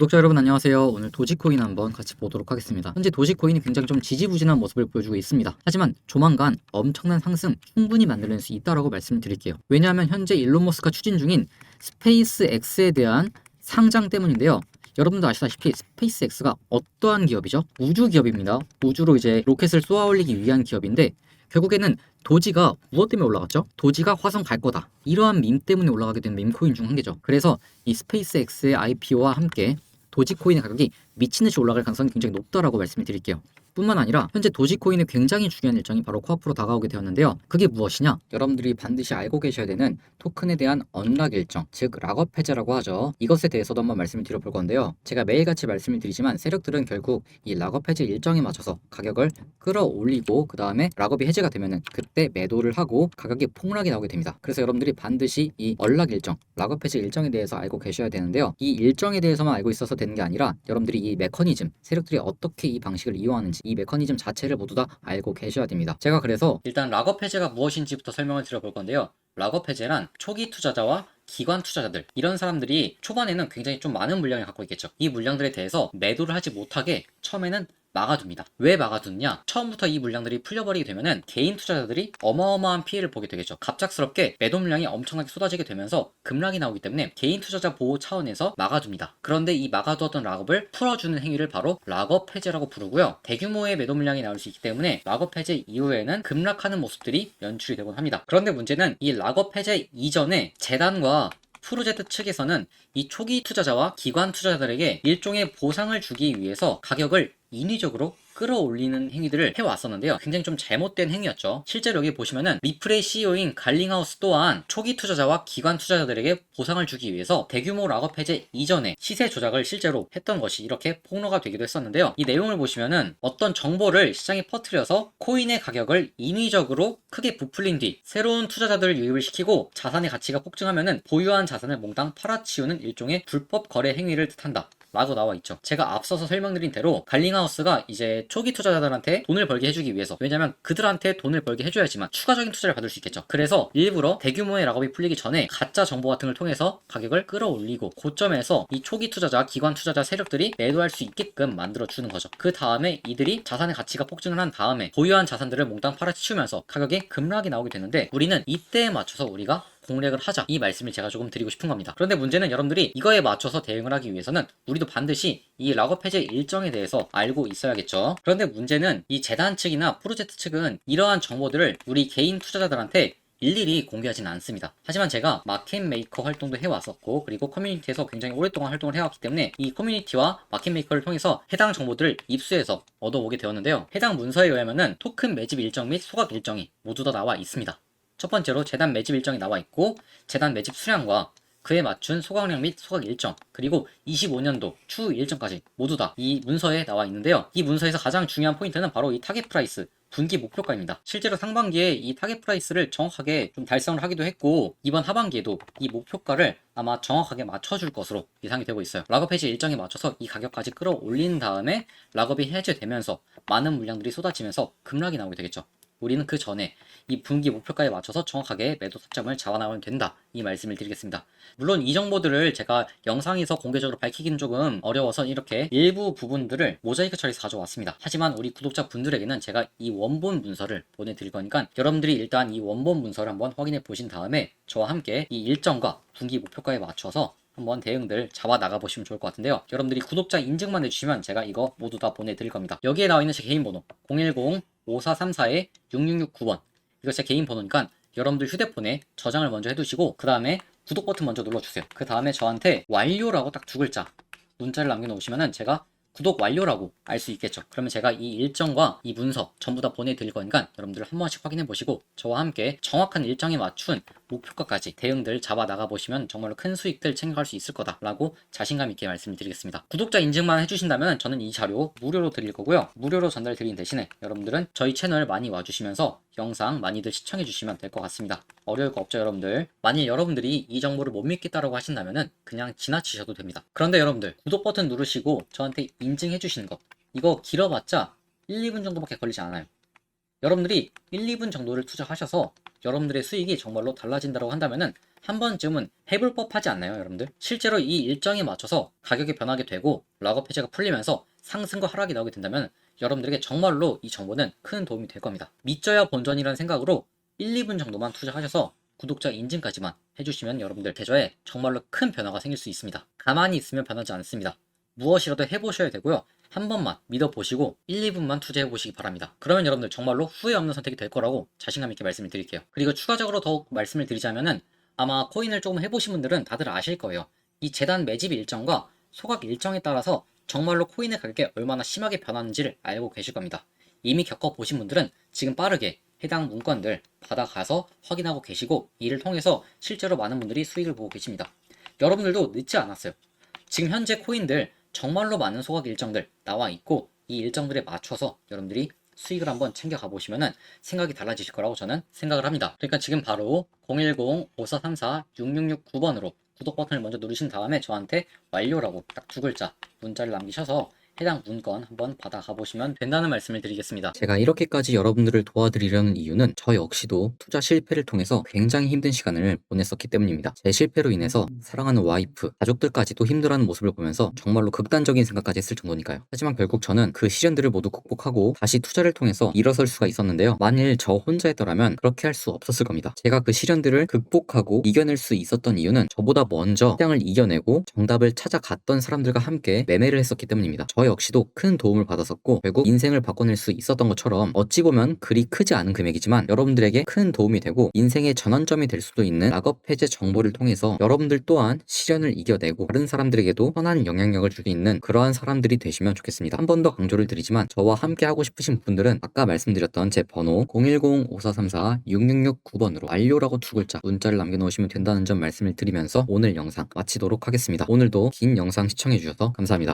구독자 여러분 안녕하세요. 오늘 도지코인 한번 같이 보도록 하겠습니다. 현재 도지코인이 굉장히 좀 지지부진한 모습을 보여주고 있습니다. 하지만 조만간 엄청난 상승 충분히 만들어낼 수 있다라고 말씀을 드릴게요. 왜냐하면 현재 일론 머스크가 추진 중인 스페이스 X에 대한 상장 때문인데요. 여러분도 아시다시피 스페이스 X가 어떠한 기업이죠? 우주 기업입니다. 우주로 이제 로켓을 쏘아 올리기 위한 기업인데 결국에는 도지가 무엇 때문에 올라갔죠? 도지가 화성 갈 거다. 이러한 밈 때문에 올라가게 된 밈코인 중 한 개죠. 그래서 이 스페이스 X의 IPO와 함께 도지코인의 가격이 미친 듯이 올라갈 가능성이 굉장히 높다라고 말씀을 드릴게요. 뿐만 아니라 현재 도지코인의 굉장히 중요한 일정이 바로 코앞으로 다가오게 되었는데요. 그게 무엇이냐? 여러분들이 반드시 알고 계셔야 되는 토큰에 대한 언락 일정, 즉 락업 해제라고 하죠. 이것에 대해서도 한번 말씀을 드려볼 건데요. 제가 매일같이 말씀을 드리지만 세력들은 결국 이 락업 해제 일정에 맞춰서 가격을 끌어올리고 그 다음에 락업이 해제가 되면은 그때 매도를 하고 가격이 폭락이 나오게 됩니다. 그래서 여러분들이 반드시 이 언락 일정, 락업 해제 일정에 대해서 알고 계셔야 되는데요. 이 일정에 대해서만 알고 있어서 되는 게 아니라 여러분들이 이 메커니즘, 세력들이 어떻게 이 방식을 이용하는지 이 메커니즘 자체를 모두 다 알고 계셔야 됩니다. 제가 그래서 일단 락업 해제가 무엇인지부터 설명을 드려볼 건데요. 락업 해제란 초기 투자자와 기관 투자자들 이런 사람들이 초반에는 굉장히 좀 많은 물량을 갖고 있겠죠. 이 물량들에 대해서 매도를 하지 못하게 처음에는 막아둡니다. 왜 막아두냐? 처음부터 이 물량들이 풀려버리게 되면은 개인 투자자들이 어마어마한 피해를 보게 되겠죠. 갑작스럽게 매도 물량이 엄청나게 쏟아지게 되면서 급락이 나오기 때문에 개인 투자자 보호 차원에서 막아둡니다. 그런데 이 막아두었던 락업을 풀어주는 행위를 바로 락업 해제라고 부르고요. 대규모의 매도 물량이 나올 수 있기 때문에 락업 해제 이후에는 급락하는 모습들이 연출이 되곤 합니다. 그런데 문제는 이 락업 해제 이전에 재단과 프로젝트 측에서는 이 초기 투자자와 기관 투자자들에게 일종의 보상을 주기 위해서 가격을 인위적으로 끌어올리는 행위들을 해왔었는데요. 굉장히 좀 잘못된 행위였죠. 실제로 여기 보시면은 리플의 CEO인 갈링하우스 또한 초기 투자자와 기관 투자자들에게 보상을 주기 위해서 대규모 락업 해제 이전에 시세 조작을 실제로 했던 것이 이렇게 폭로가 되기도 했었는데요. 이 내용을 보시면은 어떤 정보를 시장에 퍼뜨려서 코인의 가격을 인위적으로 크게 부풀린 뒤 새로운 투자자들을 유입을 시키고 자산의 가치가 폭증하면은 보유한 자산을 몽땅 팔아치우는 일종의 불법 거래 행위를 뜻한다. 라고 나와 있죠. 제가 앞서서 설명드린 대로 갈링하우스가 이제 초기 투자자들한테 돈을 벌게 해주기 위해서 왜냐면 그들한테 돈을 벌게 해줘야지만 추가적인 투자를 받을 수 있겠죠. 그래서 일부러 대규모의 락업이 풀리기 전에 가짜 정보 같은 걸 통해서 가격을 끌어올리고 고점에서 이 초기 투자자, 기관 투자자 세력들이 매도할 수 있게끔 만들어 주는 거죠. 그 다음에 이들이 자산의 가치가 폭증을 한 다음에 보유한 자산들을 몽땅 팔아치우면서 가격에 급락이 나오게 되는데 우리는 이때에 맞춰서 우리가 공략을 하자 이 말씀을 제가 조금 드리고 싶은 겁니다. 그런데 문제는 여러분들이 이거에 맞춰서 대응을 하기 위해서는 우리도 반드시 이 락업 해제 일정에 대해서 알고 있어야겠죠. 그런데 문제는 이 재단 측이나 프로젝트 측은 이러한 정보들을 우리 개인 투자자들한테 일일이 공개하지는 않습니다. 하지만 제가 마켓 메이커 활동도 해왔었고 그리고 커뮤니티에서 굉장히 오랫동안 활동을 해왔기 때문에 이 커뮤니티와 마켓 메이커를 통해서 해당 정보들을 입수해서 얻어오게 되었는데요. 해당 문서에 의하면은 토큰 매집 일정 및 소각 일정이 모두 다 나와 있습니다. 첫 번째로 재단 매집 일정이 나와 있고 재단 매집 수량과 그에 맞춘 소각량 및 소각 일정 그리고 25년도 추후 일정까지 모두 다 이 문서에 나와 있는데요. 이 문서에서 가장 중요한 포인트는 바로 이 타겟 프라이스 분기 목표가입니다. 실제로 상반기에 이 타겟 프라이스를 정확하게 좀 달성을 하기도 했고 이번 하반기에도 이 목표가를 아마 정확하게 맞춰줄 것으로 예상이 되고 있어요. 락업 해지 일정에 맞춰서 이 가격까지 끌어올린 다음에 락업이 해제되면서 많은 물량들이 쏟아지면서 급락이 나오게 되겠죠. 우리는 그 전에 이 분기 목표가에 맞춰서 정확하게 매도 타점을 잡아나가면 된다. 이 말씀을 드리겠습니다. 물론 이 정보들을 제가 영상에서 공개적으로 밝히기는 조금 어려워서 이렇게 일부 부분들을 모자이크 처리해서 가져왔습니다. 하지만 우리 구독자 분들에게는 제가 이 원본 문서를 보내드릴 거니까 여러분들이 일단 이 원본 문서를 한번 확인해 보신 다음에 저와 함께 이 일정과 분기 목표가에 맞춰서 한번 대응들 잡아 나가 보시면 좋을 것 같은데요. 여러분들이 구독자 인증만 해주시면 제가 이거 모두 다 보내드릴 겁니다. 여기에 나와 있는 제 개인 번호 010-5434-6669번 이거 제 개인 번호니까 여러분들 휴대폰에 저장을 먼저 해두시고 그 다음에 구독 버튼 먼저 눌러주세요. 그 다음에 저한테 완료라고 딱 두 글자 문자를 남겨놓으시면은 제가 구독 완료라고 알 수 있겠죠. 그러면 제가 이 일정과 이 문서 전부 다 보내드릴 거니까 여러분들 한 번씩 확인해 보시고 저와 함께 정확한 일정에 맞춘 목표가까지 대응들 잡아 나가 보시면 정말로 큰 수익들 챙겨갈 수 있을 거다라고 자신감 있게 말씀드리겠습니다. 구독자 인증만 해주신다면 저는 이 자료 무료로 드릴 거고요. 무료로 전달 드린 대신에 여러분들은 저희 채널 많이 와주시면서 영상 많이들 시청해 주시면 될 것 같습니다. 어려울 거 없죠 여러분들. 만일 여러분들이 이 정보를 못 믿겠다라고 하신다면은 그냥 지나치셔도 됩니다. 그런데 여러분들 구독 버튼 누르시고 저한테 인증해 주시는 거 이거 길어봤자 1, 2분 정도밖에 걸리지 않아요. 여러분들이 1, 2분 정도를 투자하셔서 여러분들의 수익이 정말로 달라진다고 한다면은 한 번쯤은 해볼 법하지 않나요, 여러분들? 실제로 이 일정에 맞춰서 가격이 변하게 되고 락업 해제가 풀리면서 상승과 하락이 나오게 된다면 여러분들에게 정말로 이 정보는 큰 도움이 될 겁니다. 믿져야 본전이라는 생각으로 1, 2분 정도만 투자하셔서 구독자 인증까지만 해주시면 여러분들 계좌에 정말로 큰 변화가 생길 수 있습니다. 가만히 있으면 변하지 않습니다. 무엇이라도 해보셔야 되고요. 한 번만 믿어보시고 1, 2분만 투자해 보시기 바랍니다. 그러면 여러분들 정말로 후회 없는 선택이 될 거라고 자신감 있게 말씀을 드릴게요. 그리고 추가적으로 더욱 말씀을 드리자면은 아마 코인을 조금 해보신 분들은 다들 아실 거예요. 이 재단 매집 일정과 소각 일정에 따라서 정말로 코인의 가격이 얼마나 심하게 변하는지를 알고 계실 겁니다. 이미 겪어보신 분들은 지금 빠르게 해당 문건들 받아가서 확인하고 계시고 이를 통해서 실제로 많은 분들이 수익을 보고 계십니다. 여러분들도 늦지 않았어요. 지금 현재 코인들 정말로 많은 소각 일정들 나와 있고 이 일정들에 맞춰서 여러분들이 수익을 한번 챙겨가 보시면은 생각이 달라지실 거라고 저는 생각을 합니다. 그러니까 지금 바로 010-5434-6669번으로 구독 버튼을 먼저 누르신 다음에 저한테 완료라고 딱 두 글자 문자를 남기셔서 해당 문건 한번 받아가 보시면 된다는 말씀을 드리겠습니다. 제가 이렇게까지 여러분들을 도와드리려는 이유는 저 역시도 투자 실패를 통해서 굉장히 힘든 시간을 보냈었기 때문입니다. 제 실패로 인해서 사랑하는 와이프, 가족들까지도 힘들어하는 모습을 보면서 정말로 극단적인 생각까지 했을 정도니까요. 하지만 결국 저는 그 시련들을 모두 극복하고 다시 투자를 통해서 일어설 수가 있었는데요. 만일 저 혼자였더라면 그렇게 할 수 없었을 겁니다. 제가 그 시련들을 극복하고 이겨낼 수 있었던 이유는 저보다 먼저 시장을 이겨내고 정답을 찾아갔던 사람들과 함께 매매를 했었기 때문입니다. 저 역시도 큰 도움을 받았었고 결국 인생을 바꿔낼 수 있었던 것처럼 어찌 보면 그리 크지 않은 금액이지만 여러분들에게 큰 도움이 되고 인생의 전환점이 될 수도 있는 락업 해제 정보를 통해서 여러분들 또한 시련을 이겨내고 다른 사람들에게도 선한 영향력을 줄 수 있는 그러한 사람들이 되시면 좋겠습니다. 한 번 더 강조를 드리지만 저와 함께 하고 싶으신 분들은 아까 말씀드렸던 제 번호 010-5434-6669번으로 완료라고 두 글자 문자를 남겨놓으시면 된다는 점 말씀을 드리면서 오늘 영상 마치도록 하겠습니다. 오늘도 긴 영상 시청해주셔서 감사합니다.